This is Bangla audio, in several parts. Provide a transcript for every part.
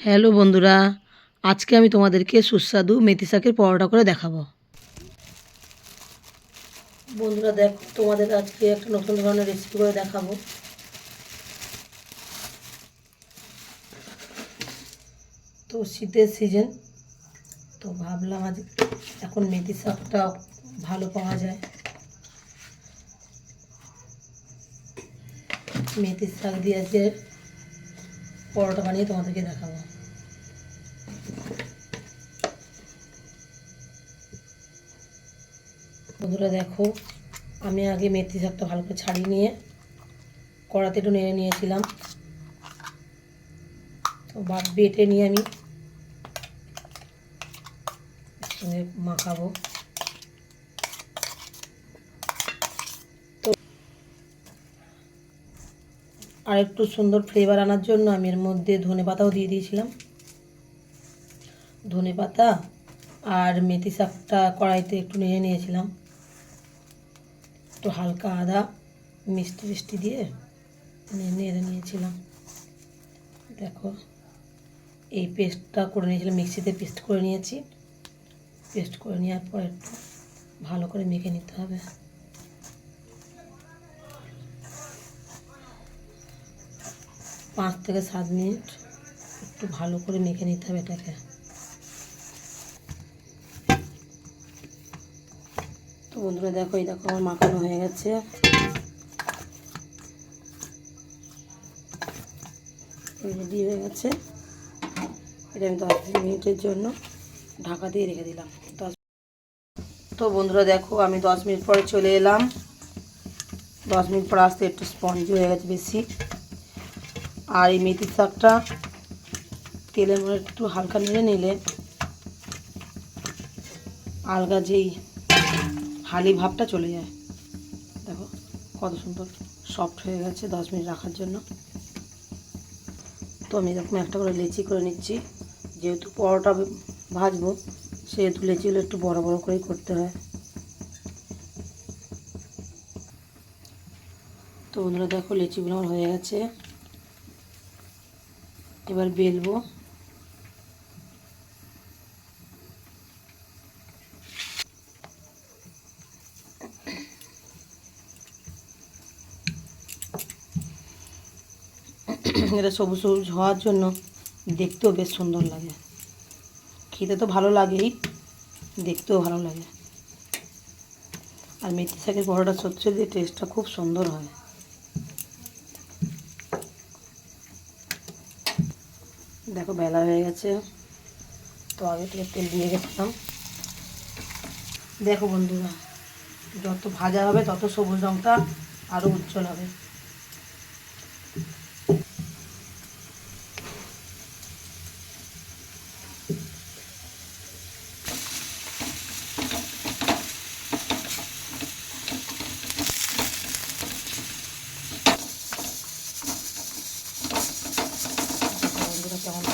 হ্যালো বন্ধুরা, আজকে আমি তোমাদেরকে সুস্বাদু মেথি শাকের পরোটা করে দেখাবো। বন্ধুরা, দেখ, তোমাদের আজকে একটা নতুন ধরনের রেসিপি করে দেখাবো। তো শীতের সিজন তো ভাবলাম আজ এখন মেথি শাকটা ভালো পাওয়া যায়। মেথির শাক দিয়ে আজকে পরোটা বানিয়ে তোমাদেরকে দেখাবো। বন্ধুরা দেখো, আমি আগে মেথি শাকটা ভালো করে ছাড়িয়ে নিয়ে কড়াতে একটু নেড়ে নিয়েছিলাম। তো বা বেটে নিয়ে আমি মাখাবো। আর একটু সুন্দর ফ্লেভার আনার জন্য আমি এর মধ্যে ধনে পাতাও দিয়ে দিয়েছিলাম। ধনে পাতা আর মেথি শাকটা কড়াইতে একটু নেড়ে নিয়েছিলাম। একটু হালকা আদা মিষ্টি মিষ্টি দিয়ে নেড়ে নিয়েছিলাম। দেখো, এই পেস্টটা করে নিয়েছিলাম, মিক্সিতে পেস্ট করে নিয়েছি। পেস্ট করে নেওয়ার পর একটু ভালো করে মেখে নিতে হবে। পাঁচ থেকে সাত মিনিট একটু ভালো করে মেখে নিতে হবে এটাকে। তো বন্ধুরা দেখো, এই দেখো আমার মাখানো হয়ে গেছে। রেডি হয়ে গেছে। এটা আমি দশ মিনিটের জন্য ঢাকা দিয়ে রেখে দিলাম। দশ তো বন্ধুরা দেখো, আমি দশ মিনিট পরে চলে এলাম। দশ মিনিট পর আসতে একটু স্পঞ্জ হয়ে গেছে বেশি। আর এই মেথির শাকটা তেলের মধ্যে একটু হালকা নেড়ে নিলে আলগা যেই হালি ভাবটা চলে যায়। দেখো কত সুন্দর সফট হয়ে গেছে দশ মিনিট রাখার জন্য। তো আমি এরকম একটা করে লেচি করে নিচ্ছি। যেহেতু পরোটা ভাজবো, সেহেতু লেচিগুলো একটু বড় বড় করেই করতে হয়। তো বন্ধুরা দেখো লেচিগুলো আমার হয়ে গেছে। এবার বেলবো। এটা সবুজ সবুজ হওয়ার জন্য দেখতেও বেশ সুন্দর লাগে। খেতে তো ভালো লাগেই, দেখতেও ভালো লাগে। আর মেথি শাকের পরোটা সত্যি দিয়ে টেস্টটা খুব সুন্দর হয়। দেখো বেলা হয়ে গেছে। তো আগে থেকে তেল দিয়ে গেছিলাম। দেখো বন্ধুরা, যত ভাজা হবে তত সবুজ রঙটা আরও উজ্জ্বল হবে বন্ধুরা কেমন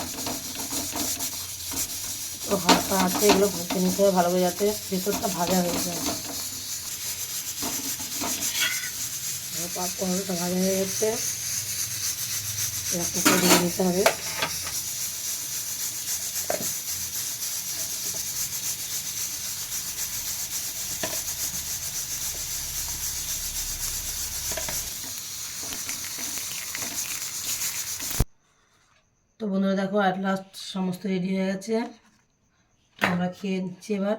তো হালকা হাতে এগুলো ভেজে নিতে হবে ভালো করে যাতে ভেতরটা ভাজা হয়ে যায়। পাঁচ পনেরোটা ভাজা হয়ে গেছে। এরকম করে নিতে হবে। তো বন্ধুরা দেখো অ্যাট লাস্ট সমস্ত রেডি হয়ে গেছে। আমরা খেয়ে নিচ্ছি এবার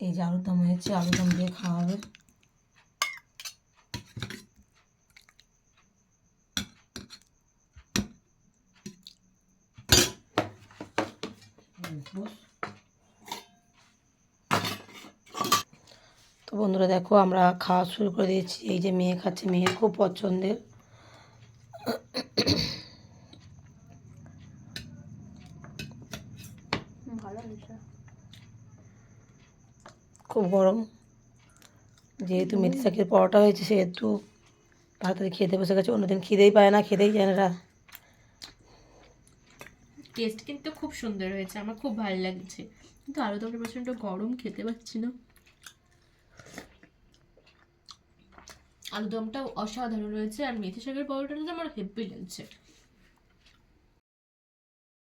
এই যে আলুর দম হয়েছে আলুর দম দিয়ে খাওয়া হবে তো বন্ধুরা দেখো আমরা খাওয়া শুরু করে দিয়েছি। এই যে মেয়ে খাচ্ছে মেয়ের খুব পছন্দের। খুব গরম। যেহেতু মেথি শাকের পরোটা হয়েছে সেহেতু তাড়াতাড়ি খেতে বসে গেছে অন্যদিন খিদেই পায় না খেতেই যায় না টেস্ট কিন্তু খুব সুন্দর হয়েছে আমার খুব ভালো লাগছে। কিন্তু আলুদমটা প্রচণ্ড গরম খেতে পাচ্ছি না। আলুদমটাও অসাধারণ রয়েছে আর মেথি শাকের পরোটাটা তো আমার হেভি লাগছে।